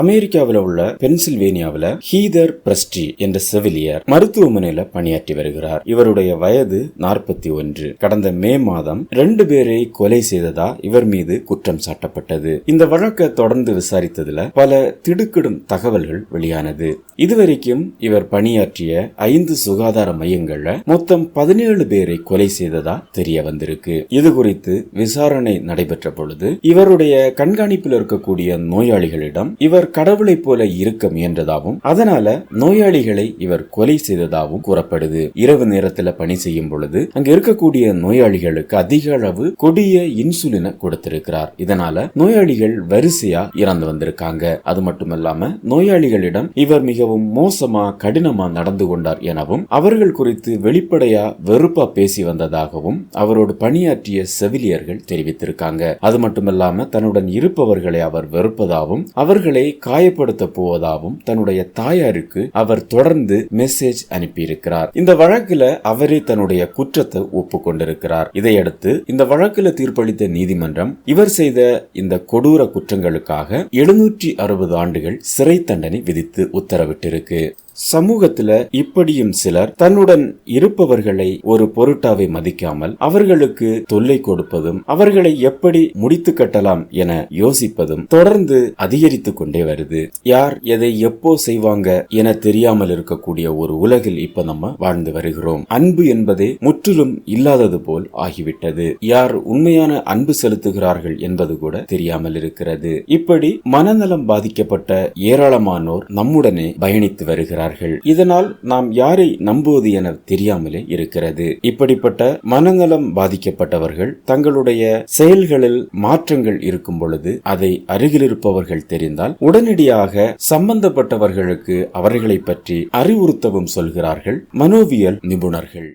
அமெரிக்காவில் உள்ள பென்சில்வேனியாவில் ஹீதர் பிரஸ்டி என்ற செவிலியர் மருத்துவமனையில பணியாற்றி வருகிறார். இவருடைய வயது நாற்பத்தி ஒன்று. கடந்த மே மாதம் ரெண்டு பேரை கொலை செய்ததா இவர் மீது குற்றம் சாட்டப்பட்டது. இந்த வழக்கை தொடர்ந்து விசாரித்ததுல பல திடுக்கிடும் தகவல்கள் வெளியானது. இதுவரைக்கும் இவர் பணியாற்றிய ஐந்து சுகாதார மையங்கள்ல மொத்தம் பதினேழு பேரை கொலை செய்ததா தெரிய வந்திருக்கு. இது குறித்து விசாரணை நடைபெற்ற பொழுது இவருடைய கண்காணிப்பில் இருக்கக்கூடிய நோயாளிகளிடம் இவர் கடவுளைப் போல இருக்க முயன்றதாகவும் அதனால நோயாளிகளை இவர் கொலை செய்ததாகவும் கூறப்படுது. இரவு நேரத்துல பணி செய்யும் பொழுது அங்க இருக்கக்கூடிய நோயாளிகளுக்கு அதிக அளவு கொடிய இன்சுலினை கொடுத்திருக்கிறார். இதனால நோயாளிகள் வரிசையா இறந்து வந்திருக்காங்க. அது மட்டுமல்லாம நோயாளிகளிடம் இவர் மிகவும் மோசமா கடினமா நடந்து கொண்டார் எனவும் அவர்கள் குறித்து வெளிப்படையா வெறுப்பா பேசி வந்ததாகவும் அவரோடு பணியாற்றிய செவிலியர்கள் தெரிவித்திருக்காங்க. அது மட்டுமல்லாம தன்னுடன் இருப்பவர்களை அவர் வெறுப்பதாகவும் அவர்களை காயப்படுத்த போவதாகவும் தன்னுடைய தாயாருக்கு அவர் தொடர்ந்து மெசேஜ் அனுப்பியிருக்கிறார். இந்த வழக்குல அவரே தன்னுடைய குற்றத்தை ஒப்புக்கொண்டிருக்கிறார். இதையடுத்து இந்த வழக்குல தீர்ப்பளித்த நீதிமன்றம் இவர் செய்த இந்த கொடூர குற்றங்களுக்காக எழுநூற்றி அறுபது ஆண்டுகள் சிறை தண்டனை விதித்து உத்தரவிட்டிருக்கு. சமூகத்துல இப்படியும் சிலர் தன்னுடன் இருப்பவர்களை ஒரு பொருட்டாவை மதிக்காமல் அவர்களுக்கு தொல்லை கொடுப்பதும் அவர்களை எப்படி முடித்து கட்டலாம் என யோசிப்பதும் தொடர்ந்து அதிகரித்து கொண்டே வருது. யார் எதை எப்போ செய்வாங்க என தெரியாமல் இருக்கக்கூடிய ஒரு உலகில் இப்ப நம்ம வாழ்ந்து வருகிறோம். அன்பு என்பதே முற்றிலும் இல்லாதது போல் ஆகிவிட்டது. யார் உண்மையான அன்பு செலுத்துகிறார்கள் என்பது கூட தெரியாமல் இருக்கிறது. இப்படி மனநலம் பாதிக்கப்பட்ட ஏராளமானோர் நம்முடனே பயணித்து வருகிறார் வருகிறார்கள் இதனால் நாம் யாரை நம்புவது என தெரியாமலே இருக்கிறது. இப்படிப்பட்ட மனநலம் பாதிக்கப்பட்டவர்கள் தங்களுடைய செயல்களில் மாற்றங்கள் இருக்கும் பொழுது அதை அருகில் இருப்பவர்கள் தெரிந்தால் உடனடியாக சம்பந்தப்பட்டவர்களுக்கு அவர்களை பற்றி அறிவுறுத்தவும் சொல்கிறார்கள் மனோவியல் நிபுணர்கள்.